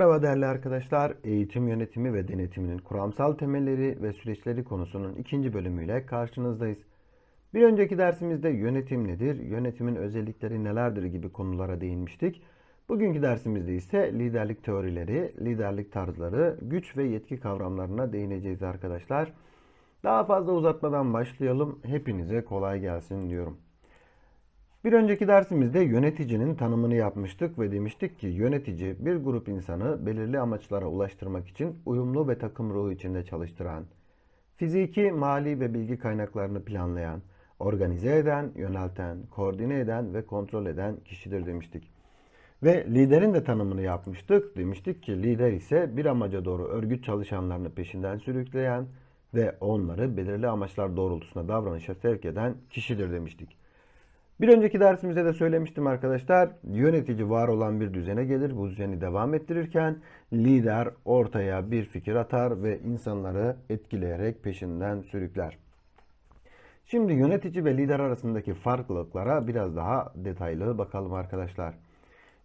Merhaba değerli arkadaşlar. Eğitim yönetimi ve denetiminin kuramsal temelleri ve süreçleri konusunun ikinci bölümüyle karşınızdayız. Bir önceki dersimizde yönetim nedir, yönetimin özellikleri nelerdir gibi konulara değinmiştik. Bugünkü dersimizde ise liderlik teorileri, liderlik tarzları, güç ve yetki kavramlarına değineceğiz arkadaşlar. Daha fazla uzatmadan başlayalım. Hepinize kolay gelsin diyorum. Bir önceki dersimizde yöneticinin tanımını yapmıştık ve demiştik ki yönetici bir grup insanı belirli amaçlara ulaştırmak için uyumlu ve takım ruhu içinde çalıştıran, fiziki, mali ve bilgi kaynaklarını planlayan, organize eden, yönelten, koordine eden ve kontrol eden kişidir demiştik. Ve liderin de tanımını yapmıştık. Demiştik ki lider ise bir amaca doğru örgüt çalışanlarını peşinden sürükleyen ve onları belirli amaçlar doğrultusunda davranışa sevk eden kişidir demiştik. Bir önceki dersimizde de söylemiştim arkadaşlar. Yönetici var olan bir düzene gelir. Bu düzeni devam ettirirken lider ortaya bir fikir atar ve insanları etkileyerek peşinden sürükler. Şimdi yönetici ve lider arasındaki farklılıklara biraz daha detaylı bakalım arkadaşlar.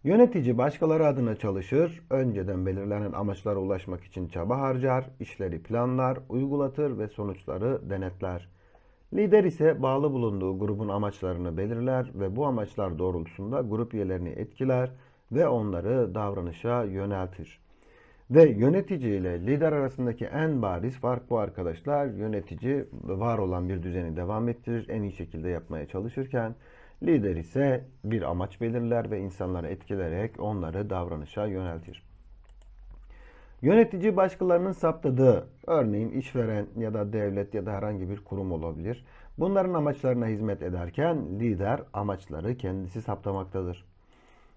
Yönetici başkaları adına çalışır, önceden belirlenen amaçlara ulaşmak için çaba harcar, işleri planlar, uygulatır ve sonuçları denetler. Lider ise bağlı bulunduğu grubun amaçlarını belirler ve bu amaçlar doğrultusunda grup üyelerini etkiler ve onları davranışa yöneltir. Ve yönetici ile lider arasındaki en bariz fark bu arkadaşlar. Yönetici var olan bir düzeni devam ettirir, en iyi şekilde yapmaya çalışırken lider ise bir amaç belirler ve insanları etkileyerek onları davranışa yöneltir. Yönetici başkalarının saptadığı, örneğin işveren ya da devlet ya da herhangi bir kurum olabilir. Bunların amaçlarına hizmet ederken lider amaçları kendisi saptamaktadır.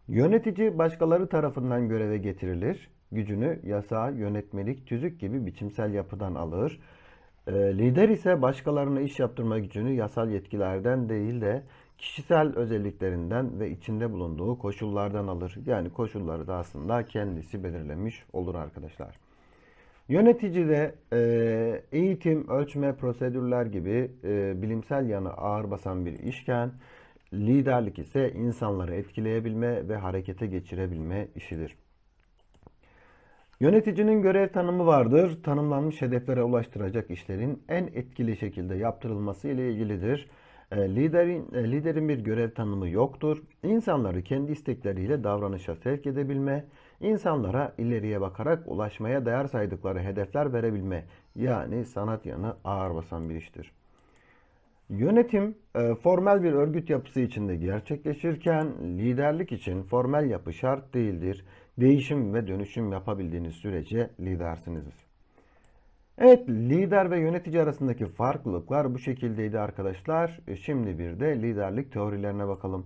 Yönetici başkaları tarafından göreve getirilir. Gücünü yasa, yönetmelik, tüzük gibi biçimsel yapıdan alır. Ee, lider ise başkalarına iş yaptırma gücünü yasal yetkilerden değil de kişisel özelliklerinden ve içinde bulunduğu koşullardan alır. Yani koşulları da aslında kendisi belirlemiş olur arkadaşlar. Yöneticide e, eğitim, ölçme, prosedürler gibi e, bilimsel yanı ağır basan bir işken, liderlik ise insanları etkileyebilme ve harekete geçirebilme işidir. Yöneticinin görev tanımı vardır. Tanımlanmış hedeflere ulaştıracak işlerin en etkili şekilde yaptırılması ile ilgilidir. E, liderin, e, liderin bir görev tanımı yoktur. İnsanları kendi istekleriyle davranışa sevk edebilme, insanlara ileriye bakarak ulaşmaya değer saydıkları hedefler verebilme, yani sanat yanı ağır basan bir iştir. Yönetim e, formel bir örgüt yapısı içinde gerçekleşirken liderlik için formel yapı şart değildir. Değişim ve dönüşüm yapabildiğiniz sürece lidersiniz. Evet lider ve yönetici arasındaki farklılıklar bu şekildeydi arkadaşlar. E, şimdi bir de liderlik teorilerine bakalım.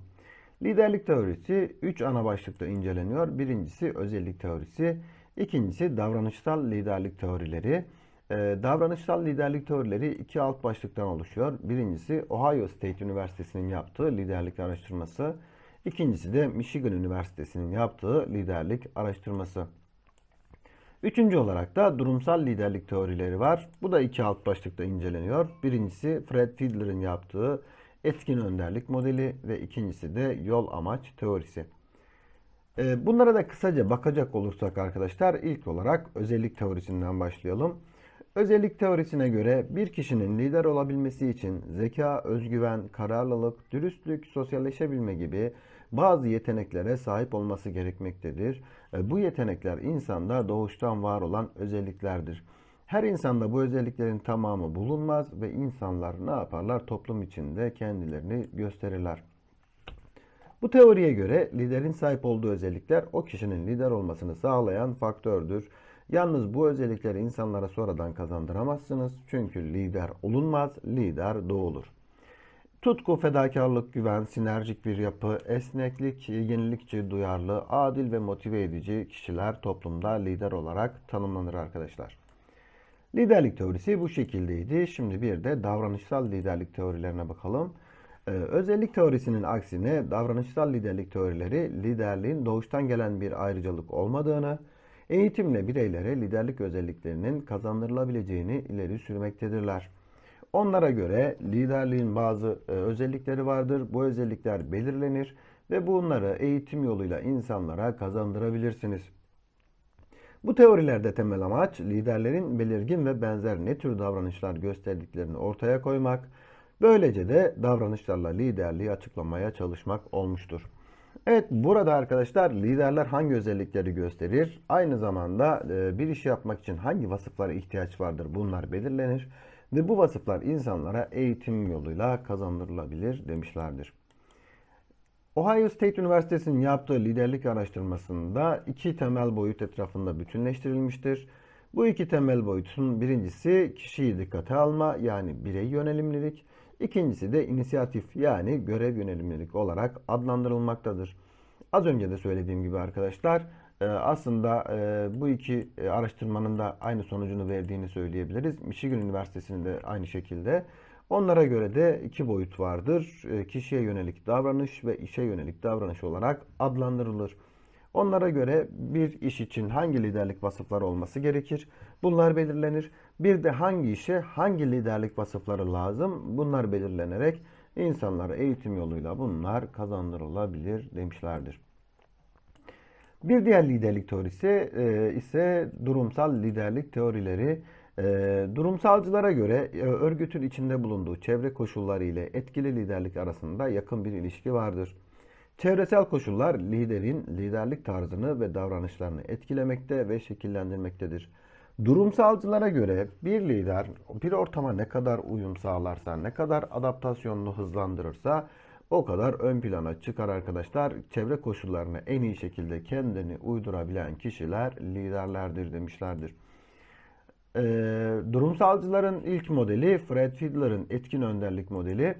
Liderlik teorisi 3 ana başlıkta inceleniyor. Birincisi özellik teorisi, ikincisi davranışsal liderlik teorileri. Ee, davranışsal liderlik teorileri iki alt başlıktan oluşuyor. Birincisi Ohio State Üniversitesi'nin yaptığı liderlik araştırması. İkincisi de Michigan Üniversitesi'nin yaptığı liderlik araştırması. Üçüncü olarak da durumsal liderlik teorileri var. Bu da iki alt başlıkta inceleniyor. Birincisi Fred Fiedler'ın yaptığı etkin önderlik modeli ve ikincisi de yol amaç teorisi. Ee, bunlara da kısaca bakacak olursak arkadaşlar ilk olarak özellik teorisinden başlayalım. Özellik teorisine göre bir kişinin lider olabilmesi için zeka, özgüven, kararlılık, dürüstlük, sosyalleşebilme gibi bazı yeteneklere sahip olması gerekmektedir. E, bu yetenekler insanda doğuştan var olan özelliklerdir. Her insanda bu özelliklerin tamamı bulunmaz ve insanlar ne yaparlar? Toplum içinde kendilerini gösterirler. Bu teoriye göre liderin sahip olduğu özellikler o kişinin lider olmasını sağlayan faktördür. Yalnız bu özellikleri insanlara sonradan kazandıramazsınız. Çünkü lider olunmaz, lider doğulur. Tutku, fedakarlık, güven, sinerjik bir yapı, esneklik, yenilikçi, duyarlı, adil ve motive edici kişiler toplumda lider olarak tanımlanır arkadaşlar. Liderlik teorisi bu şekildeydi. Şimdi bir de davranışsal liderlik teorilerine bakalım. Ee, özellik teorisinin aksine davranışsal liderlik teorileri liderliğin doğuştan gelen bir ayrıcalık olmadığını, eğitimle bireylere liderlik özelliklerinin kazandırılabileceğini ileri sürmektedirler. Onlara göre liderliğin bazı e, özellikleri vardır. Bu özellikler belirlenir ve bunları eğitim yoluyla insanlara kazandırabilirsiniz. Bu teorilerde temel amaç liderlerin belirgin ve benzer ne tür davranışlar gösterdiklerini ortaya koymak, böylece de davranışlarla liderliği açıklamaya çalışmak olmuştur. Evet burada arkadaşlar liderler hangi özellikleri gösterir? Aynı zamanda e, bir işi yapmak için hangi vasıflara ihtiyaç vardır? Bunlar belirlenir ve bu vasıflar insanlara eğitim yoluyla kazandırılabilir demişlerdir. Ohio State Üniversitesi'nin yaptığı liderlik araştırmasında iki temel boyut etrafında bütünleştirilmiştir. Bu iki temel boyutun birincisi kişiyi dikkate alma yani birey yönelimlilik, ikincisi de inisiyatif yani görev yönelimlilik olarak adlandırılmaktadır. Az önce de söylediğim gibi arkadaşlar aslında e, bu iki e, araştırmanın da aynı sonucunu verdiğini söyleyebiliriz. Michigan Üniversitesi'nin de aynı şekilde. Onlara göre de iki boyut vardır. Kişiye yönelik davranış ve işe yönelik davranış olarak adlandırılır. Onlara göre bir iş için hangi liderlik vasıfları olması gerekir? Bunlar belirlenir. Bir de hangi işe hangi liderlik vasıfları lazım? Bunlar belirlenerek insanlara eğitim yoluyla bunlar kazandırılabilir demişlerdir. Bir diğer liderlik teorisi e, ise durumsal liderlik teorileri. E, durumsalcılara göre e, örgütün içinde bulunduğu çevre koşulları ile etkili liderlik arasında yakın bir ilişki vardır. Çevresel koşullar liderin liderlik tarzını ve davranışlarını etkilemekte ve şekillendirmektedir. Durumsalcılara göre bir lider bir ortama ne kadar uyum sağlarsa, ne kadar adaptasyonunu hızlandırırsa o kadar ön plana çıkar arkadaşlar. Çevre koşullarına en iyi şekilde kendini uydurabilen kişiler liderlerdir demişlerdir. Ee, durumsalcıların ilk modeli Fred Fiedler'ın etkin önderlik modeli.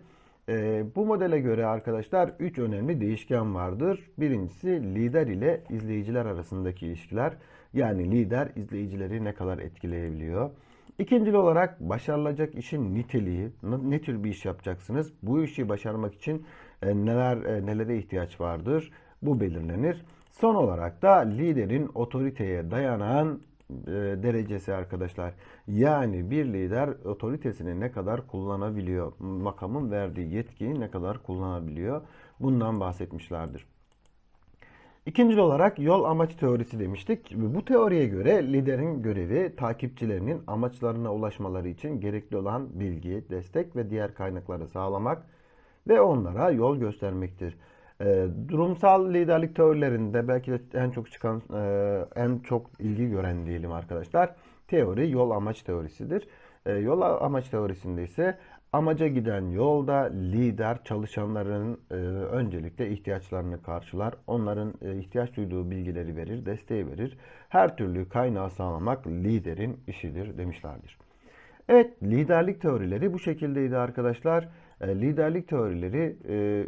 Ee, bu modele göre arkadaşlar 3 önemli değişken vardır. Birincisi lider ile izleyiciler arasındaki ilişkiler. Yani lider izleyicileri ne kadar etkileyebiliyor. İkincil olarak başarılacak işin niteliği, ne tür bir iş yapacaksınız? Bu işi başarmak için e, neler e, nelere ihtiyaç vardır? Bu belirlenir. Son olarak da liderin otoriteye dayanan e, derecesi arkadaşlar. Yani bir lider otoritesini ne kadar kullanabiliyor? Makamın verdiği yetkiyi ne kadar kullanabiliyor? Bundan bahsetmişlerdir. İkinci olarak yol amaç teorisi demiştik. Bu teoriye göre liderin görevi takipçilerinin amaçlarına ulaşmaları için gerekli olan bilgi, destek ve diğer kaynakları sağlamak ve onlara yol göstermektir. E, durumsal liderlik teorilerinde belki de en çok çıkan, e, en çok ilgi gören diyelim arkadaşlar. Teori yol amaç teorisidir. E, yol amaç teorisinde ise amaca giden yolda lider çalışanların e, öncelikle ihtiyaçlarını karşılar. Onların e, ihtiyaç duyduğu bilgileri verir, desteği verir. Her türlü kaynağı sağlamak liderin işidir demişlerdir. Evet, liderlik teorileri bu şekildeydi arkadaşlar. Liderlik teorileri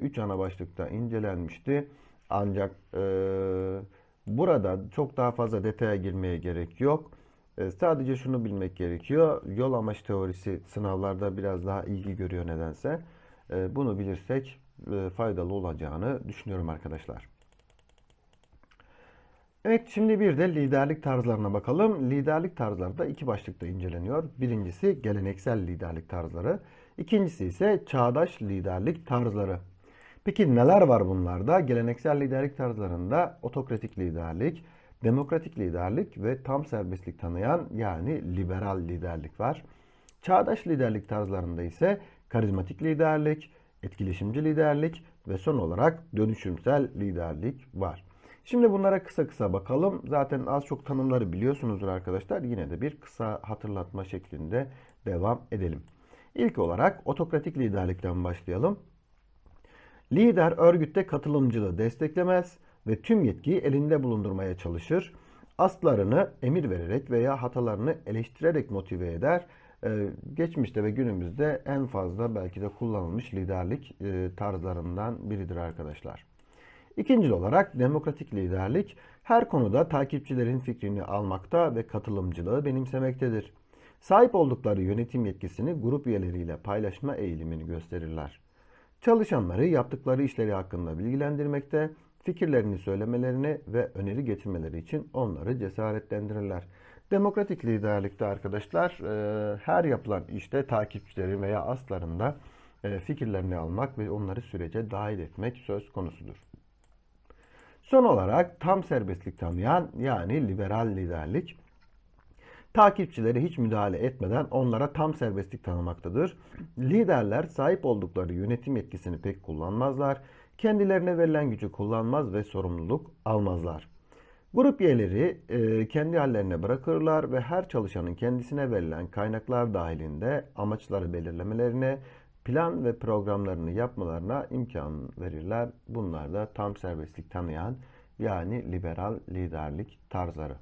3 e, ana başlıkta incelenmişti. Ancak e, burada çok daha fazla detaya girmeye gerek yok. E, sadece şunu bilmek gerekiyor. Yol amaç teorisi sınavlarda biraz daha ilgi görüyor nedense. E, bunu bilirsek e, faydalı olacağını düşünüyorum arkadaşlar. Evet şimdi bir de liderlik tarzlarına bakalım. Liderlik tarzları da iki başlıkta inceleniyor. Birincisi geleneksel liderlik tarzları. İkincisi ise çağdaş liderlik tarzları. Peki neler var bunlarda? Geleneksel liderlik tarzlarında otokratik liderlik, demokratik liderlik ve tam serbestlik tanıyan yani liberal liderlik var. Çağdaş liderlik tarzlarında ise karizmatik liderlik, etkileşimci liderlik ve son olarak dönüşümsel liderlik var. Şimdi bunlara kısa kısa bakalım. Zaten az çok tanımları biliyorsunuzdur arkadaşlar. Yine de bir kısa hatırlatma şeklinde devam edelim. İlk olarak otokratik liderlikten başlayalım. Lider örgütte katılımcılığı desteklemez ve tüm yetkiyi elinde bulundurmaya çalışır. Aslarını emir vererek veya hatalarını eleştirerek motive eder. Ee, geçmişte ve günümüzde en fazla belki de kullanılmış liderlik e, tarzlarından biridir arkadaşlar. İkinci olarak demokratik liderlik her konuda takipçilerin fikrini almakta ve katılımcılığı benimsemektedir. Sahip oldukları yönetim yetkisini grup üyeleriyle paylaşma eğilimini gösterirler. Çalışanları yaptıkları işleri hakkında bilgilendirmekte, fikirlerini söylemelerini ve öneri getirmeleri için onları cesaretlendirirler. Demokratik liderlikte arkadaşlar e, her yapılan işte takipçileri veya aslarında e, fikirlerini almak ve onları sürece dahil etmek söz konusudur. Son olarak tam serbestlik tanıyan yani liberal liderlik takipçileri hiç müdahale etmeden onlara tam serbestlik tanımaktadır. Liderler sahip oldukları yönetim yetkisini pek kullanmazlar. Kendilerine verilen gücü kullanmaz ve sorumluluk almazlar. Grup üyeleri e, kendi hallerine bırakırlar ve her çalışanın kendisine verilen kaynaklar dahilinde amaçları belirlemelerine, plan ve programlarını yapmalarına imkan verirler. Bunlar da tam serbestlik tanıyan yani liberal liderlik tarzları.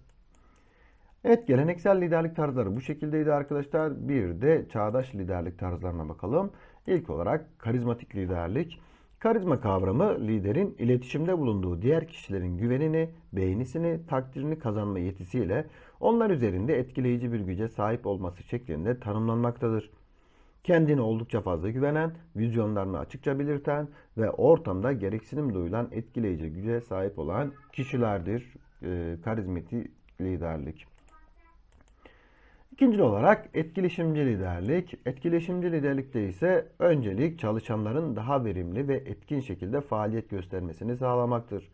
Evet geleneksel liderlik tarzları bu şekildeydi arkadaşlar. Bir de çağdaş liderlik tarzlarına bakalım. İlk olarak karizmatik liderlik. Karizma kavramı liderin iletişimde bulunduğu diğer kişilerin güvenini, beğenisini, takdirini kazanma yetisiyle onlar üzerinde etkileyici bir güce sahip olması şeklinde tanımlanmaktadır. Kendine oldukça fazla güvenen, vizyonlarını açıkça belirten ve ortamda gereksinim duyulan etkileyici güce sahip olan kişilerdir. E, karizmatik liderlik. İkinci olarak etkileşimci liderlik. Etkileşimci liderlikte ise öncelik çalışanların daha verimli ve etkin şekilde faaliyet göstermesini sağlamaktır.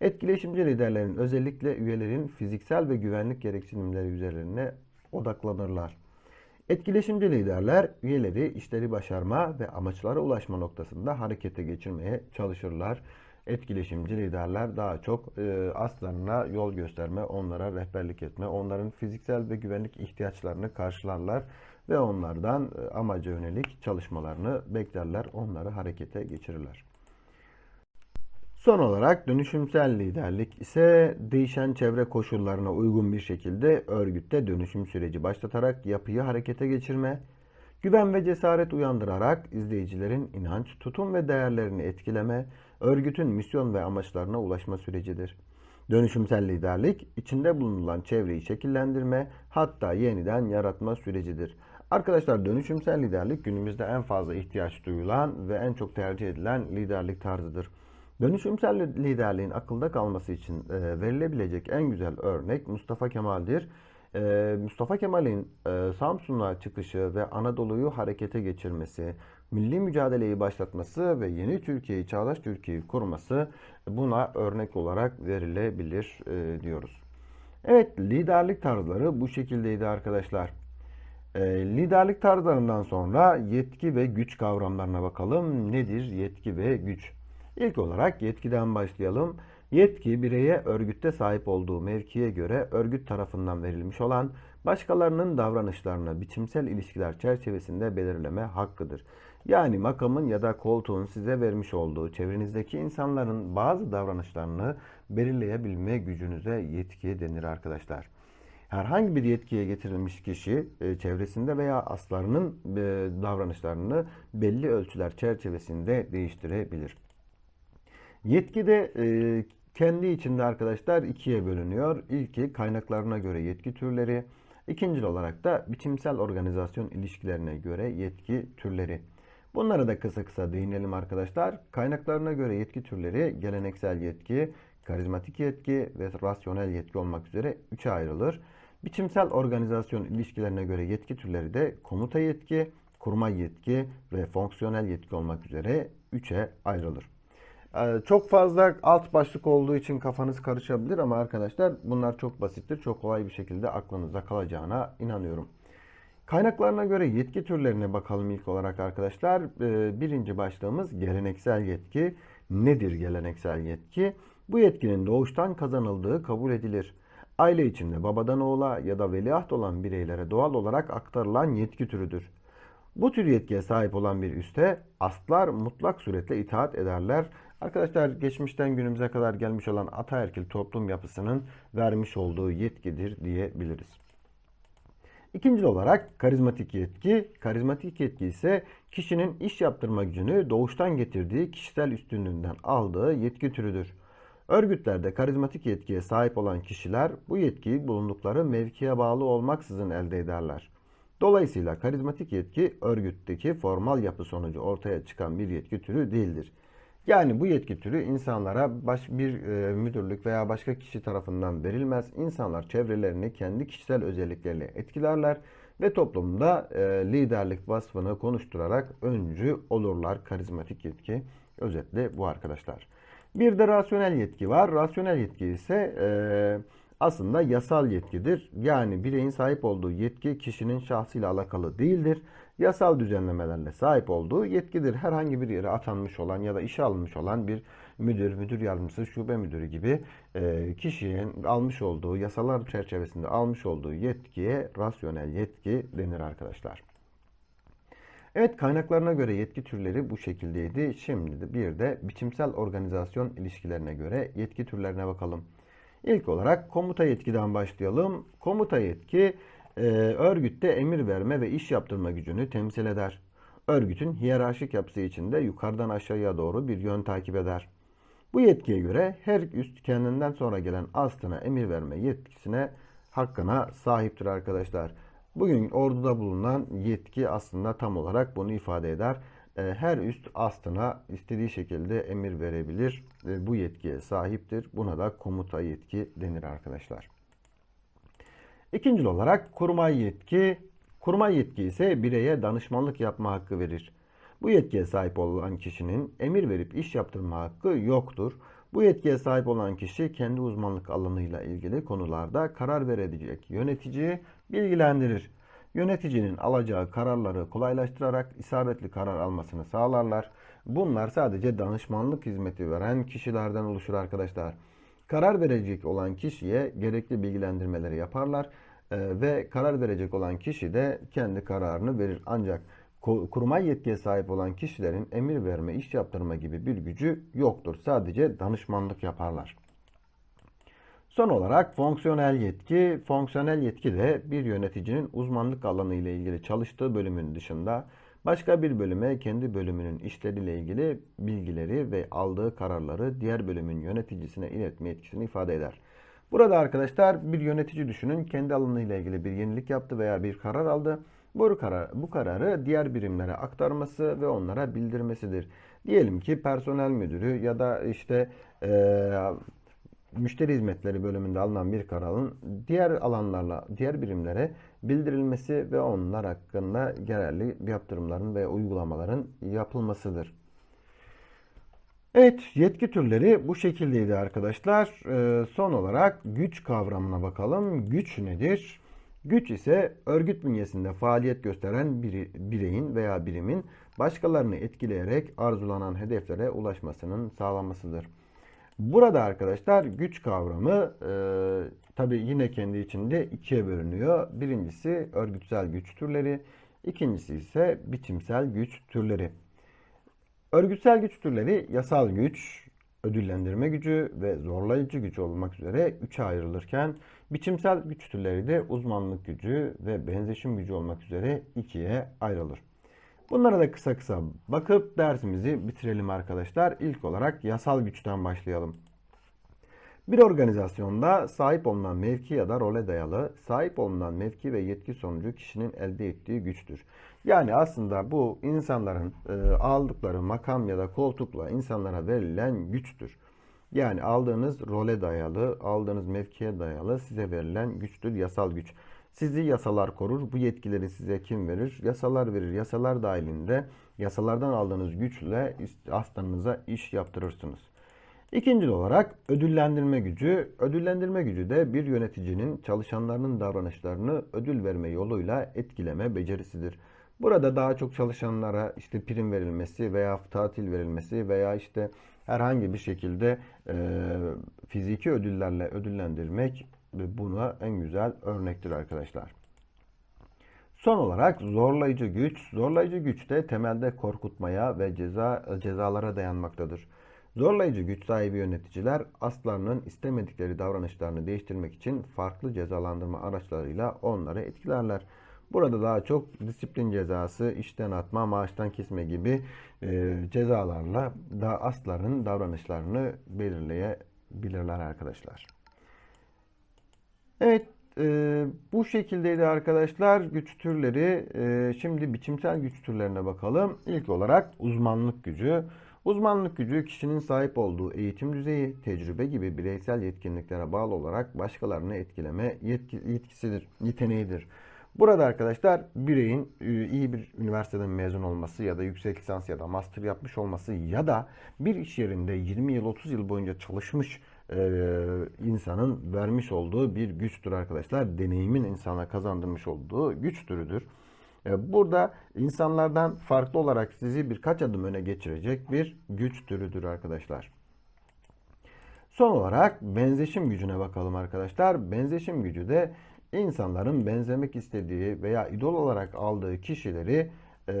Etkileşimci liderlerin özellikle üyelerin fiziksel ve güvenlik gereksinimleri üzerine odaklanırlar. Etkileşimci liderler üyeleri işleri başarma ve amaçlara ulaşma noktasında harekete geçirmeye çalışırlar etkileşimci liderler daha çok e, aslarına yol gösterme, onlara rehberlik etme, onların fiziksel ve güvenlik ihtiyaçlarını karşılarlar ve onlardan e, amaca yönelik çalışmalarını beklerler, onları harekete geçirirler. Son olarak dönüşümsel liderlik ise değişen çevre koşullarına uygun bir şekilde örgütte dönüşüm süreci başlatarak yapıyı harekete geçirme, güven ve cesaret uyandırarak izleyicilerin inanç, tutum ve değerlerini etkileme, örgütün misyon ve amaçlarına ulaşma sürecidir. Dönüşümsel liderlik, içinde bulunulan çevreyi şekillendirme, hatta yeniden yaratma sürecidir. Arkadaşlar dönüşümsel liderlik günümüzde en fazla ihtiyaç duyulan ve en çok tercih edilen liderlik tarzıdır. Dönüşümsel liderliğin akılda kalması için e, verilebilecek en güzel örnek Mustafa Kemal'dir. E, Mustafa Kemal'in e, Samsun'a çıkışı ve Anadolu'yu harekete geçirmesi, milli mücadeleyi başlatması ve yeni Türkiye'yi, çağdaş Türkiye'yi kurması buna örnek olarak verilebilir e, diyoruz. Evet, liderlik tarzları bu şekildeydi arkadaşlar. E, liderlik tarzlarından sonra yetki ve güç kavramlarına bakalım. Nedir yetki ve güç? İlk olarak yetkiden başlayalım. Yetki bireye örgütte sahip olduğu mevkiye göre örgüt tarafından verilmiş olan başkalarının davranışlarını biçimsel ilişkiler çerçevesinde belirleme hakkıdır. Yani makamın ya da koltuğun size vermiş olduğu çevrenizdeki insanların bazı davranışlarını belirleyebilme gücünüze yetki denir arkadaşlar. Herhangi bir yetkiye getirilmiş kişi e, çevresinde veya aslarının e, davranışlarını belli ölçüler çerçevesinde değiştirebilir. Yetki de e, kendi içinde arkadaşlar ikiye bölünüyor. İlki kaynaklarına göre yetki türleri, ikinci olarak da biçimsel organizasyon ilişkilerine göre yetki türleri. Bunlara da kısa kısa değinelim arkadaşlar. Kaynaklarına göre yetki türleri geleneksel yetki, karizmatik yetki ve rasyonel yetki olmak üzere üçe ayrılır. Biçimsel organizasyon ilişkilerine göre yetki türleri de komuta yetki, kurmay yetki ve fonksiyonel yetki olmak üzere üçe ayrılır. Ee, çok fazla alt başlık olduğu için kafanız karışabilir ama arkadaşlar bunlar çok basittir. Çok kolay bir şekilde aklınızda kalacağına inanıyorum. Kaynaklarına göre yetki türlerine bakalım ilk olarak arkadaşlar. Ee, birinci başlığımız geleneksel yetki. Nedir geleneksel yetki? Bu yetkinin doğuştan kazanıldığı kabul edilir. Aile içinde babadan oğula ya da veliaht olan bireylere doğal olarak aktarılan yetki türüdür. Bu tür yetkiye sahip olan bir üste aslar mutlak suretle itaat ederler. Arkadaşlar geçmişten günümüze kadar gelmiş olan ataerkil toplum yapısının vermiş olduğu yetkidir diyebiliriz. İkinci olarak karizmatik yetki. Karizmatik yetki ise kişinin iş yaptırma gücünü doğuştan getirdiği kişisel üstünlüğünden aldığı yetki türüdür. Örgütlerde karizmatik yetkiye sahip olan kişiler bu yetkiyi bulundukları mevkiye bağlı olmaksızın elde ederler. Dolayısıyla karizmatik yetki örgütteki formal yapı sonucu ortaya çıkan bir yetki türü değildir. Yani bu yetki türü insanlara baş, bir e, müdürlük veya başka kişi tarafından verilmez. İnsanlar çevrelerini kendi kişisel özellikleriyle etkilerler ve toplumda e, liderlik vasfını konuşturarak öncü olurlar. Karizmatik yetki özetle bu arkadaşlar. Bir de rasyonel yetki var. Rasyonel yetki ise e, aslında yasal yetkidir. Yani bireyin sahip olduğu yetki kişinin şahsıyla alakalı değildir. Yasal düzenlemelerle sahip olduğu yetkidir. Herhangi bir yere atanmış olan ya da işe alınmış olan bir müdür, müdür yardımcısı, şube müdürü gibi e, kişinin almış olduğu, yasalar çerçevesinde almış olduğu yetkiye rasyonel yetki denir arkadaşlar. Evet kaynaklarına göre yetki türleri bu şekildeydi. Şimdi de bir de biçimsel organizasyon ilişkilerine göre yetki türlerine bakalım. İlk olarak komuta yetkiden başlayalım. Komuta yetki e, örgütte emir verme ve iş yaptırma gücünü temsil eder. Örgütün hiyerarşik yapısı içinde yukarıdan aşağıya doğru bir yön takip eder. Bu yetkiye göre her üst kendinden sonra gelen astına emir verme yetkisine hakkına sahiptir arkadaşlar. Bugün orduda bulunan yetki aslında tam olarak bunu ifade eder. Ee, her üst astına istediği şekilde emir verebilir. Bu yetkiye sahiptir. Buna da komuta yetki denir arkadaşlar. İkinci olarak kurmay yetki. Kurmay yetki ise bireye danışmanlık yapma hakkı verir. Bu yetkiye sahip olan kişinin emir verip iş yaptırma hakkı yoktur. Bu yetkiye sahip olan kişi kendi uzmanlık alanıyla ilgili konularda karar verecek yöneticiyi bilgilendirir. Yöneticinin alacağı kararları kolaylaştırarak isabetli karar almasını sağlarlar. Bunlar sadece danışmanlık hizmeti veren kişilerden oluşur arkadaşlar. Karar verecek olan kişiye gerekli bilgilendirmeleri yaparlar e, ve karar verecek olan kişi de kendi kararını verir. Ancak kurmay yetkiye sahip olan kişilerin emir verme, iş yaptırma gibi bir gücü yoktur. Sadece danışmanlık yaparlar. Son olarak fonksiyonel yetki. Fonksiyonel yetki de bir yöneticinin uzmanlık alanı ile ilgili çalıştığı bölümün dışında başka bir bölüme kendi bölümünün işleriyle ilgili bilgileri ve aldığı kararları diğer bölümün yöneticisine iletme yetkisini ifade eder. Burada arkadaşlar bir yönetici düşünün kendi alanıyla ilgili bir yenilik yaptı veya bir karar aldı. Bu, karar, bu kararı diğer birimlere aktarması ve onlara bildirmesidir. Diyelim ki personel müdürü ya da işte e, müşteri hizmetleri bölümünde alınan bir kararın diğer alanlarla, diğer birimlere bildirilmesi ve onlar hakkında gerekli yaptırımların ve uygulamaların yapılmasıdır. Evet, yetki türleri bu şekildeydi arkadaşlar. Ee, son olarak güç kavramına bakalım. Güç nedir? Güç ise örgüt bünyesinde faaliyet gösteren biri, bireyin veya birimin başkalarını etkileyerek arzulanan hedeflere ulaşmasının sağlanmasıdır. Burada arkadaşlar güç kavramı e, tabi yine kendi içinde ikiye bölünüyor. Birincisi örgütsel güç türleri, ikincisi ise biçimsel güç türleri. Örgütsel güç türleri yasal güç, ödüllendirme gücü ve zorlayıcı güç olmak üzere üçe ayrılırken biçimsel güç türleri de uzmanlık gücü ve benzeşim gücü olmak üzere ikiye ayrılır. Bunlara da kısa kısa bakıp dersimizi bitirelim arkadaşlar. İlk olarak yasal güçten başlayalım. Bir organizasyonda sahip olunan mevki ya da role dayalı sahip olunan mevki ve yetki sonucu kişinin elde ettiği güçtür. Yani aslında bu insanların e, aldıkları makam ya da koltukla insanlara verilen güçtür. Yani aldığınız role dayalı, aldığınız mevkiye dayalı size verilen güçtür, yasal güç. Sizi yasalar korur. Bu yetkileri size kim verir? Yasalar verir. Yasalar dahilinde yasalardan aldığınız güçle aslanınıza iş yaptırırsınız. İkinci olarak ödüllendirme gücü. Ödüllendirme gücü de bir yöneticinin çalışanlarının davranışlarını ödül verme yoluyla etkileme becerisidir. Burada daha çok çalışanlara işte prim verilmesi veya tatil verilmesi veya işte herhangi bir şekilde e, fiziki ödüllerle ödüllendirmek buna en güzel örnektir arkadaşlar. Son olarak zorlayıcı güç. Zorlayıcı güç de temelde korkutmaya ve ceza cezalara dayanmaktadır. Zorlayıcı güç sahibi yöneticiler aslarının istemedikleri davranışlarını değiştirmek için farklı cezalandırma araçlarıyla onları etkilerler. Burada daha çok disiplin cezası, işten atma, maaştan kesme gibi e, cezalarla da asların davranışlarını belirleyebilirler arkadaşlar. Evet e, bu şekildeydi arkadaşlar güç türleri. E, şimdi biçimsel güç türlerine bakalım. İlk olarak uzmanlık gücü. Uzmanlık gücü kişinin sahip olduğu eğitim düzeyi, tecrübe gibi bireysel yetkinliklere bağlı olarak başkalarını etkileme yetki, yetkisidir, yeteneğidir. Burada arkadaşlar bireyin e, iyi bir üniversiteden mezun olması ya da yüksek lisans ya da master yapmış olması ya da bir iş yerinde 20 yıl 30 yıl boyunca çalışmış e, insanın vermiş olduğu bir güçtür arkadaşlar. Deneyimin insana kazandırmış olduğu güç türüdür. E, Burada insanlardan farklı olarak sizi birkaç adım öne geçirecek bir güç türüdür arkadaşlar. Son olarak benzeşim gücüne bakalım arkadaşlar. Benzeşim gücü de insanların benzemek istediği veya idol olarak aldığı kişileri e,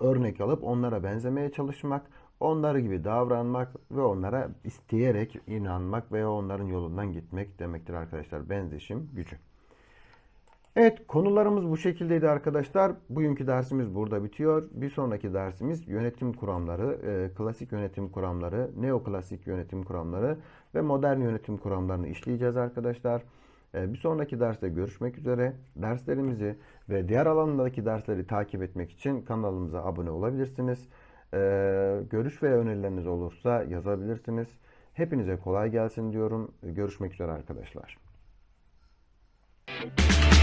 örnek alıp onlara benzemeye çalışmak, onları gibi davranmak ve onlara isteyerek inanmak veya onların yolundan gitmek demektir arkadaşlar. Benzeşim gücü. Evet konularımız bu şekildeydi arkadaşlar. Bugünkü dersimiz burada bitiyor. Bir sonraki dersimiz yönetim kuramları, e, klasik yönetim kuramları, neoklasik yönetim kuramları ve modern yönetim kuramlarını işleyeceğiz arkadaşlar. E, bir sonraki derste görüşmek üzere. Derslerimizi ve diğer alanlardaki dersleri takip etmek için kanalımıza abone olabilirsiniz. Ee, görüş veya önerileriniz olursa yazabilirsiniz. Hepinize kolay gelsin diyorum. Görüşmek üzere arkadaşlar. Thank you.